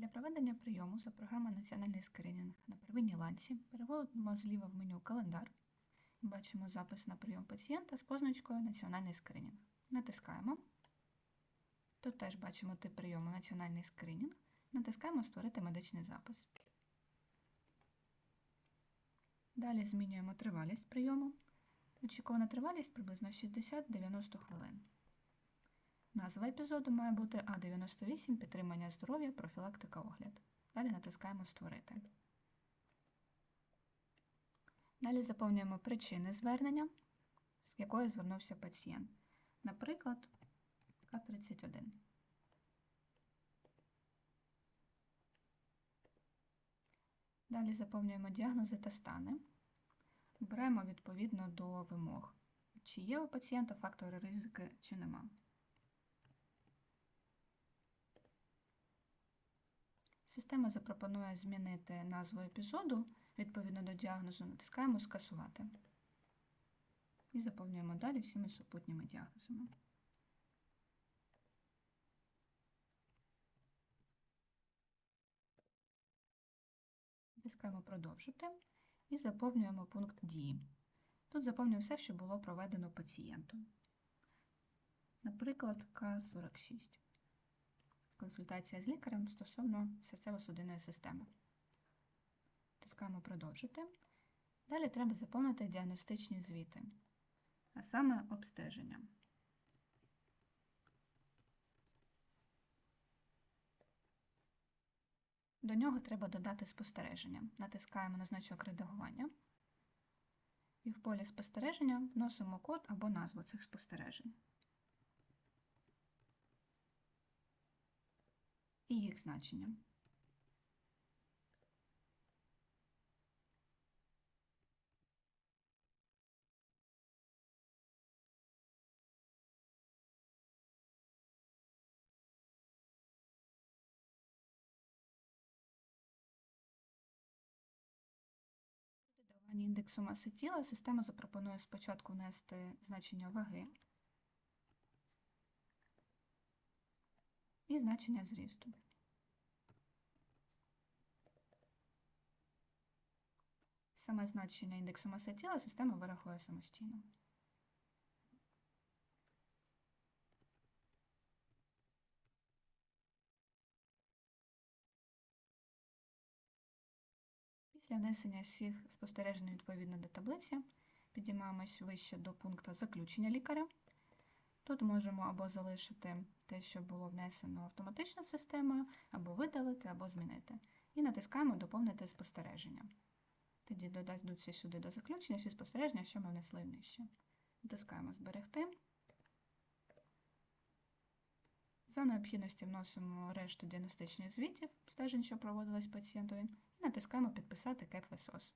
Для проведення прийому за програмою Національний скринінг на первинній ланці переводимо зліва в меню Календар. Бачимо запис на прийом пацієнта з позначкою Національний скринінг. Натискаємо. Тут теж бачимо тип прийому Національний скринінг. Натискаємо Створити медичний запис. Далі змінюємо тривалість прийому. Очікована тривалість приблизно 60-90 хвилин. Назва епізоду має бути А98 підтримання здоров'я, профілактика огляд. Далі натискаємо Створити. Далі заповнюємо причини звернення, з якої звернувся пацієнт. Наприклад, К31. Далі заповнюємо діагнози та стани. Беремо відповідно до вимог, чи є у пацієнта фактори ризики, чи нема. Система запропонує змінити назву епізоду відповідно до діагнозу, натискаємо Скасувати і заповнюємо далі всіми супутніми діагнозами. Натискаємо Продовжити і заповнюємо пункт дії. Тут заповнюємо все, що було проведено пацієнтом. Наприклад, К46 консультація з лікарем стосовно серцево-судинної системи. Тискаємо Продовжити. Далі треба заповнити діагностичні звіти, а саме обстеження. До нього треба додати спостереження. Натискаємо на значок редагування. І в полі спостереження вносимо код або назву цих спостережень. І їх значення. Додавання індексу маси тіла система запропонує спочатку внести значення ваги і значення зрісту. Саме значення індексу маси тіла система вирахує самостійно. Після внесення всіх спостережень відповідно до таблиці підіймаємось вище до пункту заключення лікаря. Тут можемо або залишити те, що було внесено автоматичною системою, або видалити, або змінити. І натискаємо Доповнити спостереження. Тоді додадуться сюди до заключення всі спостереження, що ми внесли нижче. Натискаємо Зберегти. За необхідності вносимо решту діагностичних звітів, стежень, що проводились пацієнтові, і натискаємо Підписати КЕП ВСОС.